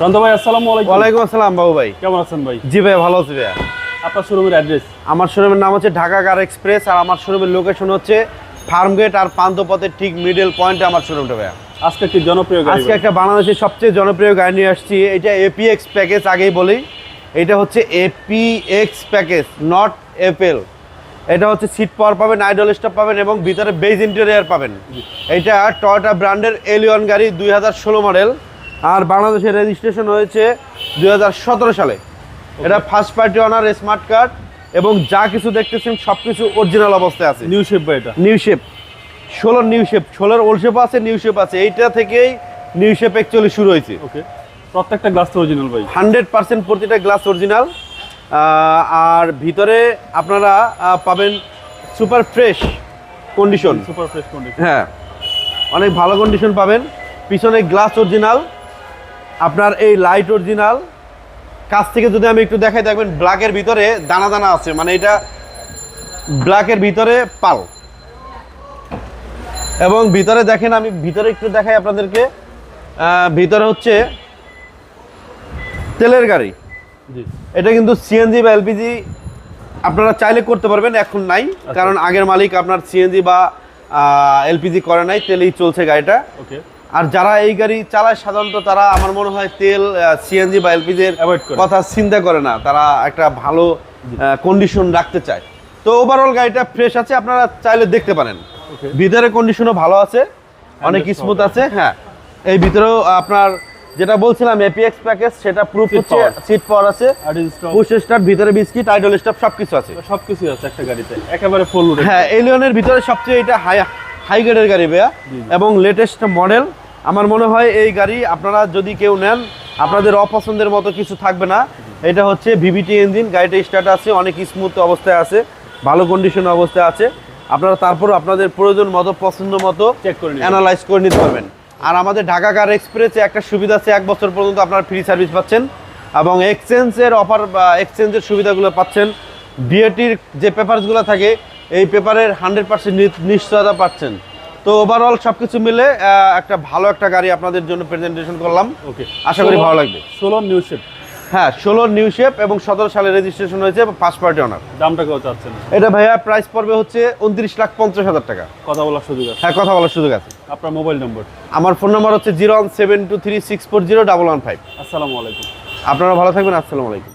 প্রান্ত ভাই আসসালামু আলাইকুম। ওয়ালাইকুম আসসালাম বাবু ভাই। কেমন আছেন ভাই? জি ভাই ভালো আছি ভাইয়া। আপনার শোরুমের অ্যাড্রেস? আমার শোরুমের নাম হচ্ছে ঢাকা কার এক্সপ্রেস আর আমার শোরুমের লোকেশন হচ্ছে ফার্মগেট আর পান্থপথের ঠিক মিডল পয়েন্টে আমার শোরুমটা ভাইয়া। আজকে একটি জনপ্রিয় গাড়ি আজকে একটা বাংলাদেশের সবচেয়ে জনপ্রিয় গাড়ি নিয়ে আসছি। এটা এপিএক্স প্যাকেজ আগেই বলি। এটা হচ্ছে এপিএক্স প্যাকেজ নট এপেল এটা হচ্ছে সিট পাওয়ার পাবেন আইডল স্টপ পাবেন এবং ভিতরে বেজ ইন্টেরিয়ার পাবেন। এটা টয়টা ব্র্যান্ডের এলিয়ন গাড়ি দুই হাজার ষোলো মডেল আর বাংলাদেশের রেজিস্ট্রেশন হয়েছে দুই হাজার সতেরো সালে। এটা first party owner smart card এবং যা কিছু দেখতেছেন সব কিছু অরিজিনাল অবস্থায় আছে। নিউ শেপ এটা? নিউ শেপ ষোলোর নিউ শেপ ষোলোর ওল্ড শেপ আছে নিউ শেপ আছে। এইটা থেকেই নিউ শেপ অ্যাকচুয়ালি শুরু হয়েছে। ওকে প্রত্যেকটা গ্লাস তো অরিজিনাল ভাই। হান্ড্রেড পার্সেন্ট প্রতিটা গ্লাস অরিজিনাল আর ভিতরে আপনারা পাবেন super fresh condition super fresh condition হ্যাঁ। অনেক ভালো কন্ডিশন পাবেন। পিছনে গ্লাস অরিজিনাল আপনার এই লাইট অরিজিনাল কাছ থেকে যদি আমি একটু দেখাই দেখবেন ব্ল্যাকের ভিতরে দানা দানা আছে মানে এটা ব্ল্যাকের ভিতরে পাল। এবং ভিতরে দেখেন আমি ভিতরে একটু দেখাই আপনাদেরকে ভিতরে হচ্ছে তেলের গাড়ি। এটা কিন্তু সিএনজি বা এলপিজি আপনারা চাইলে করতে পারবেন এখন নাই। কারণ আগের মালিক আপনার সিএনজি বা এলপিজি করে নাই তেলেই চলছে গাড়িটা। ওকে আর যারা এই গাড়ি চালায় সাধারণত তারা আমার মনে হয় তেল সিএনজি বা এলপিজির Avoid করে। কথা চিন্তা করে না। তারা একটা ভালো কন্ডিশন রাখতে চায়। তো ওভারঅল গাড়িটা ফ্রেশ আছে আপনারা চাইলে দেখতে পারেন। ভিতরে কন্ডিশনও ভালো আছে অনেক স্মুথ আছে। হ্যাঁ। এই ভিতরেও আপনার যেটা বলছিলাম এপিএক্স প্যাকেজ সেটা প্রুফ হচ্ছে সিট পাওয়ার আছে। পুশ স্টার্ট ভিতরে বিস্কিট আইডল স্টপ সবকিছু আছে। সবকিছু আছে একটা গাড়িতে। একেবারে ফুল হ্যাঁ এলিয়নের ভিতরে সবচেয়ে এটা হাই হাই গ্রেডের গাড়ি ভাইয়া। এবং লেটেস্ট মডেল আমার মনে হয় এই গাড়ি আপনারা যদি কেউ নেন আপনাদের অপছন্দের মতো কিছু থাকবে না। এটা হচ্ছে ভিভিটি ইঞ্জিন গাড়িটা স্টার্ট আছে অনেক স্মুথ অবস্থায় আছে ভালো কন্ডিশন অবস্থায় আছে। আপনারা তারপর আপনাদের প্রয়োজন মতো পছন্দ মতো চেক করে অ্যানালাইজ করে নিতে পারবেন। আর আমাদের ঢাকা কার এক্সপ্রেসে একটা সুবিধা আছে এক বছর পর্যন্ত আপনারা ফ্রি সার্ভিস পাচ্ছেন। এবং এক্সচেঞ্জের অফার বা এক্সচেঞ্জের সুবিধাগুলো পাচ্ছেন। বিএটির যে পেপারসগুলো থাকে এই পেপারের হান্ড্রেড পার্সেন্ট নিশ্চয়তা পাচ্ছেন। তো ওভারঅল সব কিছু মিলে একটা ভালো একটা গাড়ি আপনাদের জন্য প্রেজেন্টেশন করলাম। ওকে আশা করি ভালো লাগবে। ষোলো নিউ শেপ হ্যাঁ ষোলো নিউ শেপ এবং সতেরো সালে রেজিস্ট্রেশন হয়েছে ফার্স্ট পার্টি অনার দামটা কেউ চাচ্ছেন এটা ভাইয়া প্রাইস পড়বে হচ্ছে উনত্রিশ লাখ পঞ্চাশ হাজার টাকা। কথা বলার সুযোগ আছে। হ্যাঁ কথা বলার সুযোগ আছে। আপনার মোবাইল নম্বর আমার ফোন নাম্বার হচ্ছে zero one seven two three six four zero double one five আসসালামু আলাইকুম। আপনারা ভালো থাকবেন আসসালামু আলাইকুম।